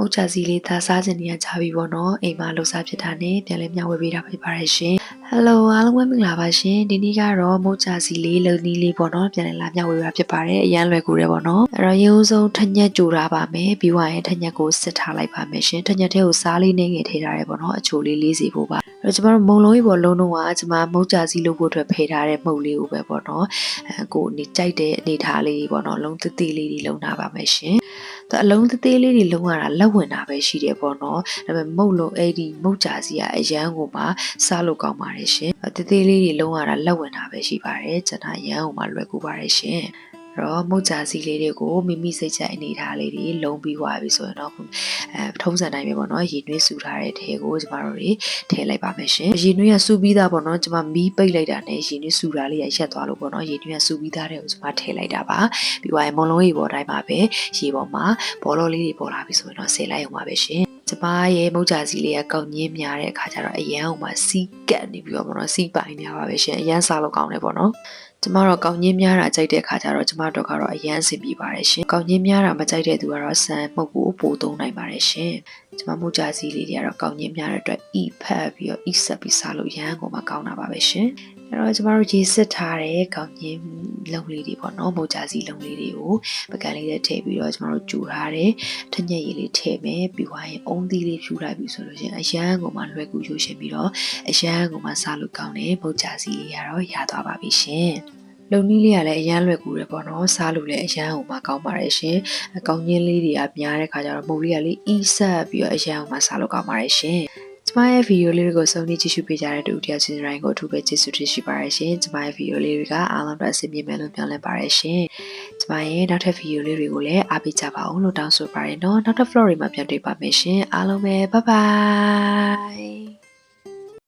မုတ်ချစီလေးသားစားခြင်းနေရကြပြီပေါ့နော်အိမ်မှာလှူစားဖြစ်တာနဲ့ပြန်လဲမျှဝေပေးတာဖြစ်ပါတယ်ရှင်ဟယ်လိုအားလုံးပဲမင်္ဂလာပါရှင်ဒီနေ့ကတော့မုတ်ချစီလေးလုံနီးလေးပေါ့နော်ပြန်လဲလာမျှဝေပေးတာဖြစ်ပါတယ်အရန်လွယ်ကူတယ်ပေါ့နော်အဲ့တော့ရေဦးဆုံးထညက်ကြိုထားပါမယ်ပြီးွားရင်ထညက်ကိုစစ်ထားလိုက်ပါမယ်ရှင်ထညက်ထဲကိုစားလေးနဲ့ငယ်ထည့်ထားတယ်ပေါ့နော်အချိုလေးလေးစီဖို့ပါအဲ့တော့ကျမတို့မုံလုံးကြီးပေါ်လုံးလုံးကကျမမုတ်ချစီလုပ်ဖို့အတွက်ဖယ်ထားတဲ့မှုတ်လေးကိုပဲပေါ့နော်အဲကိုနေကြိုက်တဲ့အနေထားလေးပေါ့နော်လုံးသေးသေးလေးတွေလုံထားပါမယ်ရှင် သူအလုံးသေးသေးလေးတွေလုံရတာလက်ဝင်တာပဲရှိတယ်ပေါ့နော်ဒါပေမဲ့မုတ်လုံးအဲ့ဒီမုတ်ကြစီကအရန်ကိုမှစားလို့ကောင်းပါတယ်ရှင်သေးသေးလေးတွေလုံရတာလက်ဝင်တာပဲရှိပါတယ်ကျွန်တော်ရန်ကိုမှလွယ်ကူပါတယ်ရှင် တော့မုတ်ကြစီလေးတွေကိုမိမိစိတ်ချအနေထားလေးတွေလုံပြီးသွားပြီဆိုရင်တော့အဲထုံးစံတိုင်းပဲပေါ့နော်ရေနွေးစူထားတဲ့ထဲကိုကျမတို့တွေထည့်လိုက်ပါမယ်ရှင်ရေနွေးကစူပြီးသားပေါ့နော်ကျမမီးပိတ်လိုက်တာနဲ့ရေနွေးစူတာလေးရရက်သွားလို့ပေါ့နော်ရေနွေးကစူပြီးသားတဲ့ကိုကျမထည့်လိုက်တာပါပြီးသွားရင်မုံလုံးရေပေါ်တိုင်းမှာပဲရေပေါ်မှာဘောလုံးလေးတွေပေါ်လာပြီဆိုရင်တော့ဆယ်လိုက်အောင်ပါပဲရှင်ကျ မရဲ့မုတ်ကြစီလေးကကောက်ညင်းများတဲ့အခါကျတော့အရန်ဟိုမှာစီးကတ်နေပြီးတော့ပေါ့နော်စီးပိုင်နေပါပဲရှင်အရန်စားလို့ကောင်းတယ်ပေါ့နော်ကျမတို့ကောင်းညင်းများတာကြိုက်တဲ့ခါကျတော့ကျမတို့ကတော့အရန်အဆင်ပြေပါတယ်ရှင်။ကောင်းညင်းများတာမကြိုက်တဲ့သူကတော့ဆန်မှုတ်ကိုပို့သုံးနိုင်ပါတယ်ရှင်။ကျမမုတ်ကြစီလေးတွေကတော့ကောင်းညင်းများတဲ့အတွက်ဤဖက်ပြီးတော့ဤဆက်ပြီးစားလို့ရန်ကိုမှကောင်းတာပါပဲရှင်။ အဲ့တော့ကျမတို့ရေစစ်ထားတဲ့ကောင်းညင်းလုံလေးတွေပေါ့နော်မုတ်ကြစီလုံလေးတွေကိုပကံလေးနဲ့ထည့်ပြီးတော့ကျမတို့ကြူထားတဲ့ထညက်ရည်လေးထည့်မယ်ပြီးသွားရင်အုံးသီးလေးဖြူလိုက်ပြီဆိုလို့ရှိရင်အရန်ကိုမှလွယ်ကူရွှေရှင်ပြီးတော့အရန်ကိုမှစားလို့ကောင်းတဲ့မုတ်ကြစီလေးကတော့ရသွားပါပြီရှင်။လုံနီးလေးကလည်းအရန်လွယ်ကူတယ်ပေါ့နော်စားလို့လည်းအရန်ဟိုမှာကောင်းပါတယ်ရှင်အကောင်းချင်းလေးတွေကများတဲ့ခါကျတော့မုတ်လေးကလေးအီးဆက်ပြီးတော့အရန်ဟိုမှာစားလို့ကောင်းပါတယ်ရှင်ကျ မရဲ့ဗီဒီယိုလေးတွေကိုစုံနေကြည့်ရှုပေးကြတဲ့တူတယောက်ချင်းတိုင်းကိုအထူးပဲကျေးဇူးတင်ရှိပါတယ်ရှင်ကျမရဲ့ဗီဒီယိုလေးတွေကအားလုံးအတွက်အဆင်ပြေမယ်လို့ပြောလင့်ပါတယ်ရှင်ကျမရဲ့နောက်ထပ်ဗီဒီယိုလေးတွေကိုလည်းအားပေးကြပါအောင်လို့တောင်းဆိုပါတယ်နော်နောက်ထပ် floor တွေမှာပြန်တွေ့ပါမယ်ရှင်အားလုံးပဲ bye bye